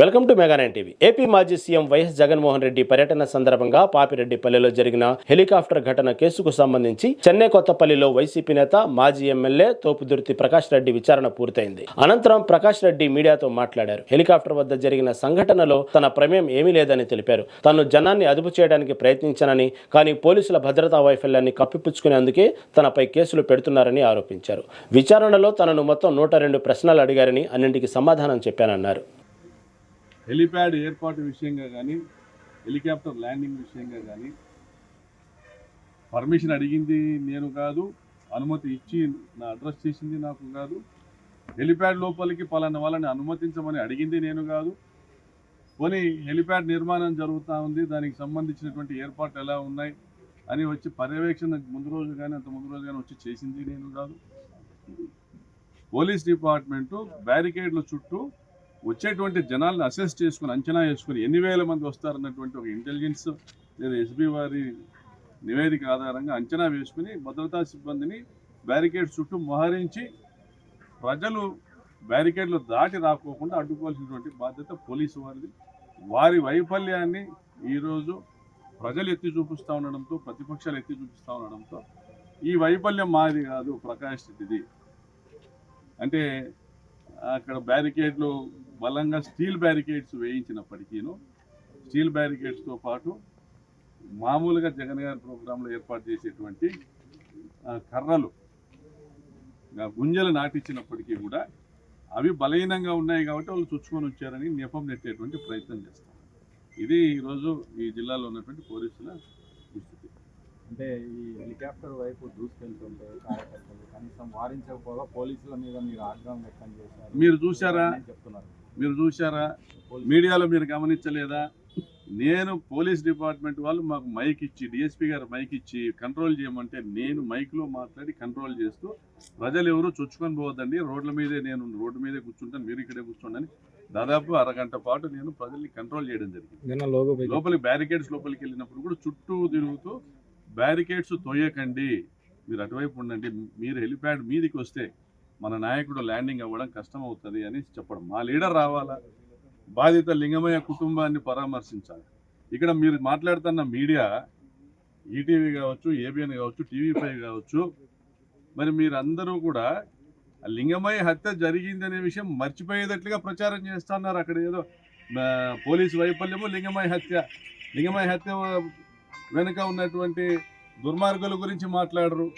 Welcome to mega nine TV. AP మాజీ CM YS Jaganmohan Reddy పర్యటన సందర్భంగా పాపిరెడ్డిపల్లిలో జరిగిన హెలికాప్టర్ ఘటన కేసుకు సంబంధించి చెన్నై కొత్తపల్లిలో వైసీపీ నేత మాజీ ఎమ్మెల్యే తోపుదుర్తి ప్రకాష్ రెడ్డి విచారణ పూర్తయింది. అనంతరం ప్రకాష్ రెడ్డి మీడియాతో మాట్లాడారు. హెలికాప్టర్ వద్ద జరిగిన సంఘటనలో తన ప్రమేయం ఏమీ లేదని తెలిపారు. తాను జనాన్ని అదుపు చేయడానికి ప్రయత్నించానని కానీ పోలీసుల భద్రతా వైఫల్యాన్ని కప్పిపుచ్చుకునేందుకే తనపై కేసులు పెడుతున్నారని ఆరోపించారు. విచారణలో తనను మొత్తం నూట రెండు ప్రశ్నలు అడిగారని అన్నింటికి సమాధానం చెప్పానన్నారు. హెలిప్యాడ్ ఏర్పాటు విషయంగా కానీ హెలికాప్టర్ ల్యాండింగ్ విషయంగా కానీ పర్మిషన్ అడిగింది నేను కాదు అనుమతి ఇచ్చి నా అడ్రస్ చేసింది నాకు కాదు. హెలిప్యాడ్ లోపలికి పలానా వాళ్ళని అనుమతించమని అడిగింది నేను కాదు. పోనీ హెలిప్యాడ్ నిర్మాణం జరుగుతూ ఉంది దానికి సంబంధించినటువంటి ఏర్పాట్లు ఎలా ఉన్నాయి అని వచ్చి పర్యవేక్షణ ముందు రోజు కానీ అంత ముందు రోజు కానీ వచ్చి చేసింది నేను కాదు. పోలీస్ డిపార్ట్మెంటు బ్యారికేడ్ల చుట్టూ వచ్చేటువంటి జనాలను అసెస్ చేసుకుని అంచనా వేసుకుని ఎన్ని వేల మంది వస్తారన్నటువంటి ఒక ఇంటెలిజెన్స్ లేదా ఎస్బీ వారి నివేదిక ఆధారంగా అంచనా వేసుకుని భద్రతా సిబ్బందిని బ్యారికేడ్ చుట్టూ మోహరించి ప్రజలు బ్యారికేడ్లు దాటి రాకోకుండా అడ్డుకోవాల్సినటువంటి బాధ్యత పోలీసు వారిది. వారి వైఫల్యాన్ని ఈరోజు ప్రజలు ఎత్తి చూపిస్తూ ఉండడంతో ప్రతిపక్షాలు ఎత్తి చూపిస్తూ ఉండడంతో ఈ వైఫల్యం మాది కాదు ప్రకాష్ రెడ్డిది అంటే అక్కడ బ్యారికేడ్లు బలంగా స్టీల్ బ్యారికేడ్స్ వేయించినప్పటికీను స్టీల్ బ్యారికేడ్స్తో పాటు మామూలుగా జగన్ గారి ప్రోగ్రాంలో ఏర్పాటు చేసేటువంటి కర్రలు గుంజలు నాటించినప్పటికీ కూడా అవి బలహీనంగా ఉన్నాయి కాబట్టి వాళ్ళు చుచ్చుకొని వచ్చారని నెపం నెట్టేటువంటి ప్రయత్నం చేస్తారు ఇది ఈరోజు ఈ జిల్లాలో ఉన్నటువంటి పోలీసుల పరిస్థితి అంటే ఈ హెలికాప్టర్ వైపు దూసుకెళ్తుంటే పోలీసుల మీద మీరు ఆగ్రహం వ్యక్తం చేశారు. మీరు చూశారా? అని చెప్తున్నారు. మీరు చూశారా? పోలీసు- మీడియాలో మీరు గమనించలేదా? నేను పోలీస్ డిపార్ట్మెంట్ వాళ్ళు మాకు మైక్ ఇచ్చి డిఎస్పీ గారు మైక్ ఇచ్చి కంట్రోల్ చేయమంటే నేను మైక్లో మాట్లాడి కంట్రోల్ చేస్తూ ప్రజలు ఎవరు చొచ్చుకొని పోవద్దండి. రోడ్ల మీదే నేను రోడ్డు మీదే కూర్చుంటాను మీరు ఇక్కడే కూర్చోండి దాదాపు అరగంట పాటు నేను ప్రజల్ని కంట్రోల్ చేయడం జరిగింది. లోపలికి బ్యారికేడ్స్ లోపలికి వెళ్ళినప్పుడు కూడా చుట్టూ తిరుగుతూ బ్యారికేడ్స్ తోయకండి. మీరు అటువైపు ఉండండి. మీరు హెలిప్యాడ్ మీదికి వస్తే మన నాయకుడు ల్యాండింగ్ అవ్వడం కష్టం అవుతుంది అని చెప్పడం. మా లీడర్ రావాలా? బాధిత లింగమయ్య కుటుంబాన్ని పరామర్శించాలి. ఇక్కడ మీరు మాట్లాడుతున్న మీడియా ఈటీవీ కావచ్చు ఏబిఎన్ కావచ్చు టీవీ ఫైవ్ కావచ్చు మరి మీరందరూ కూడా ఆ లింగమయ్య హత్య జరిగిందనే విషయం మర్చిపోయేటట్లుగా ప్రచారం చేస్తున్నారు. అక్కడ ఏదో పోలీసు వైఫల్యము లింగమయ్య హత్య. లింగమయ్య హత్య వెనుక ఉన్నటువంటి దుర్మార్గుల గురించి మాట్లాడరు.